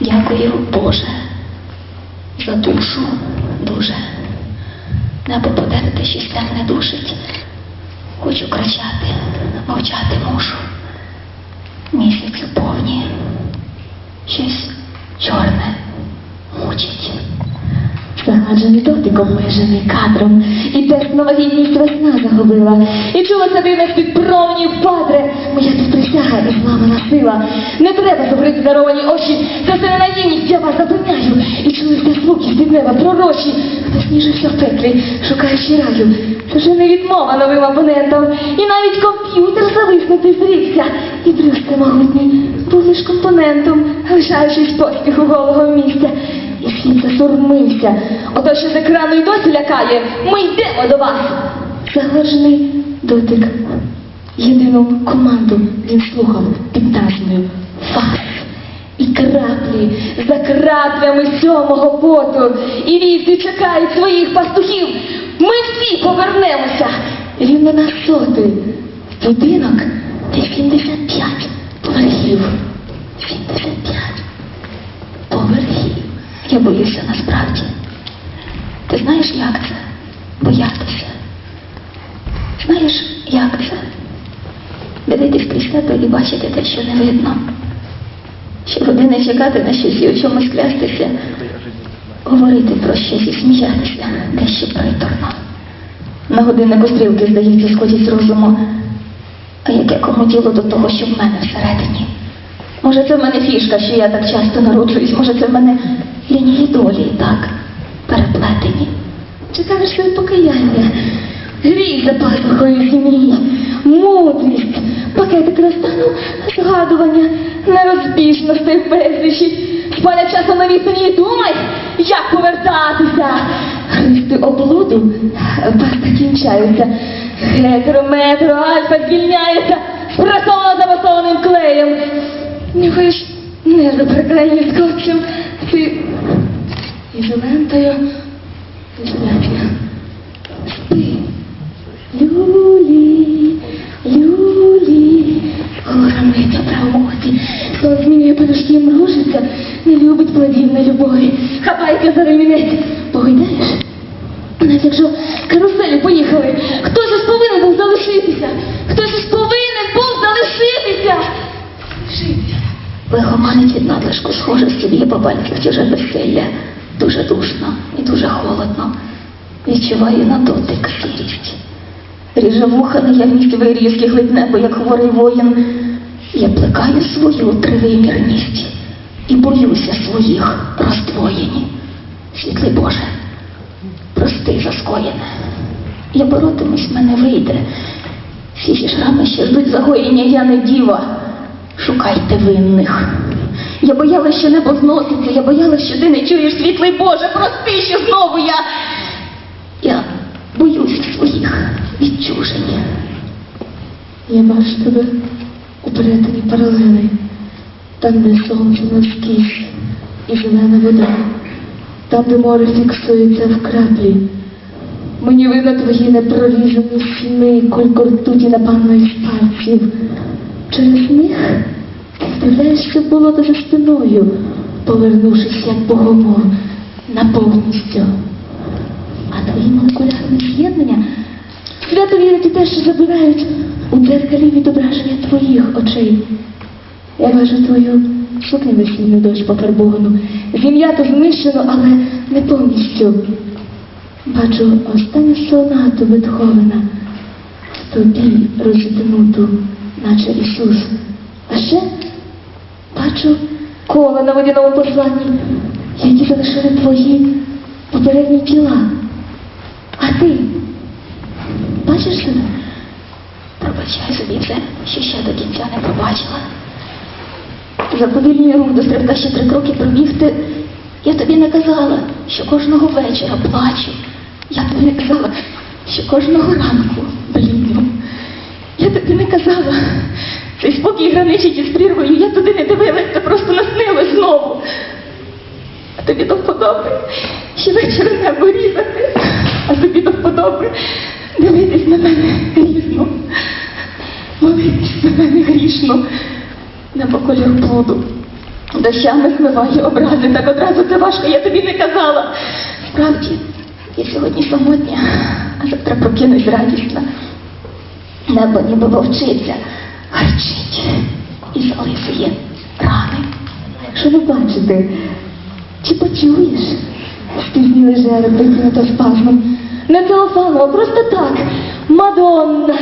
Дякую, Боже, за душу дуже. Небо подерте щось те мене душить. Хочу кричати, мовчати мушу. Місяцю повні. Щось чорне мучить. Загаджений дотиком межений кадром, і песну вагітність весна загубила. І чула себе на під промнів падре, моя тут присяга і зламана сила. Не треба закрити даровані очі, це наївність я вас запевняю. І чуються звуки з неба пророчі, хто сніжився в пеклі, шукаючи раю. Це вже не відмова новим абонентам, і навіть комп'ютер зависнутий зрівся, і брюшка могутній був лиш компонентом, лишаючись поспіху голого місця. Світ засурмився. Ото що з екрану й досі лякає. Ми йдемо до вас. Загоржений дотик. Єдину команду він слухав під Фас. І краплі за краплями сьомого поту. І вівці чекають своїх пастухів. Ми всі повернемося. Рівно на сотий. Будинок 85 поверхів. 85 поверхів. Я боюся насправді. Ти знаєш, як це? Боятися. Знаєш, як це? Дивитись крізь себе і бачити те, що не видно. Ще години чекати на щось і у чомусь клястися, говорити про щось і сміятися, дещо приторно. На годиннику стрілки, здається, сходять з розуму. А яке кому діло до того, що в мене всередині? Може, це в мене фішка, що я так часто народжуюсь, може, це в мене лінії долі так переплетені. Чекаєш своє покаяння, гріх за пазухою сім'ї, мудрість, пакетик розтану, згадування нерозбіжностей безлічі. Спаля часом на відстані і думай, як повертатися. Христи облуду баста кінчаються. Гетеро, метро, альфа звільняється, спресовано замасованим клеєм. Нюхаєш нерви приклеєні скотчем, ти ізолентою. Пісня. Спи. Люлі, люлі, в оці. Хто змінює подушки і мружиться, не любить плодів на любові. Хапайся за ремінець. Погойдаєш? Навіть якщо каруселі поїхали, хто ж повинен залишитися? Хто ж повинен був залишитися? Залишитися. Лихоманить від надлишку схоже з собі по чуже безсилля. Дуже душно і дуже холодно. Відчуваю на дотик сирість. Ріже вуха наявність вирізких ледь небо, як хворий воїн. Я плекаю свою тривимірність і боюся своїх роздвоєні. Світлий Боже, прости за скоєне. Я боротимусь, мене вийде. Всі ці шрами ще ждуть загоєння, я не діва. Шукайте винних. Я боялась, що небо зноситься, я боялась, що ти не чуєш світлий Боже, прости, що знову я. Я боюсь своїх відчужень. Я бачу тебе у перетині паралелей, там, де сонце наскіж і зелена вода, там, де море фіксується в краплі. Мені видно твої непрорізані сни, колько ртуті напаної з пальців. Через них з'являєшся болото за спиною, повернувшись як богомол на повністю. А твої молекулярні з'єднання свято вірить у те, що забирають у дзеркалі відображення твоїх очей. Я бачу твою сукню весільну дощ пофарбовану, зім'ято знищено, але не повністю. Бачу останню сонату Бетховена, тобі розітнуту, наче Ісус. А ще бачу коло на водяному посланні, які залишили твої попередні тіла. А ти бачиш себе? Пробачай собі це, що ще до кінця не побачила. Заповільнюю рух до стрибка ще три кроки пробігти. Я тобі не казала, що кожного вечора плачу. Я тобі не казала, що кожного ранку блідну. Я тобі не казала. Цей спокій граничить із прірвою. Я туди не дивилась, це просто наснилось знову. А тобі до вподоби щовечора небо різати, а тобі до вподоби дивитись на мене різно. молитись за мене грішно, не по колір блуду. Дощами змиває образи, так одразу це важко, я тобі не казала. Справді, я сьогодні самотня, а завтра прокинусь радісна. Небо ніби вовчиця, гарчить і залисує рани. Що ви бачите? Чи почуєш? Спізнили жереб, викинуто спазмом. Не целофаново, просто так. Мадонна!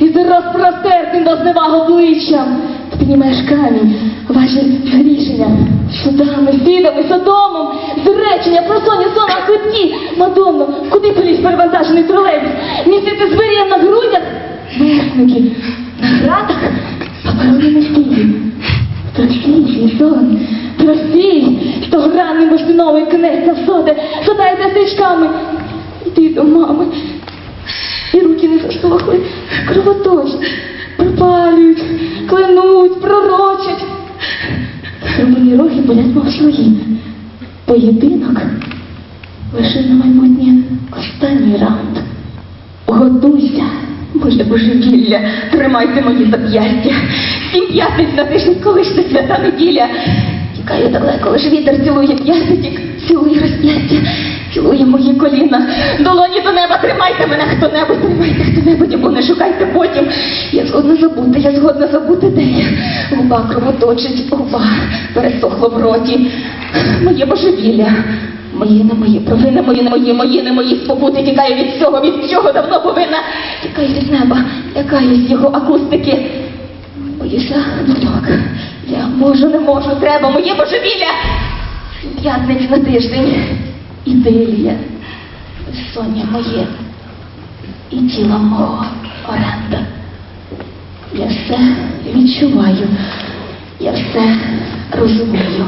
Із розпростертим до зневаг обличчям. Ти піднімаєш камінь, ваші рішення, судами, свідами, содомом, зречення, просоні, сон на хребті. Мадонно, куди поліз перевантажений тролейбус? Містити звір'я на грудях? Версники, на гратах, паперові стілі. Простій, свій сон, простій, стогранний бурштиновий князь завсоди, задайте стрічками. Іди до мами. І руки не засохли, кровоточать, пропалюють, кленуть, пророчать. Рубині роги болять мов свої. Поєдинок лише на майбутнє останній раунд. Готуйся. Боже божевілля, тримайте мої зап'ястя. Сім п'ятниць на тиждень, коли ж це свята неділя. Тікаю далеко, лиш вітер цілує п'ятничок, цілує розп'ястя, цілує мої коліна. Долоні до неба, тримайте мене хто-небудь, тримайте хто-небудь, або не шукайте потім. Я згодна забути, я згодна забути, де я. Губа кровоточить, губа пересохла в роті. Моє божевілля. Мої не мої провини, мої не мої, мої не мої спокути. Тікаю від всього, від чого давно повинна. Тікаю від неба, лякаюсь його акустики. Боюся думок. Я можу, не можу, треба, моє божевілля. П'ятниць на тиждень. Ідилія. Безсоння моє. І тіла мого оренда. Я все відчуваю. Я все розумію.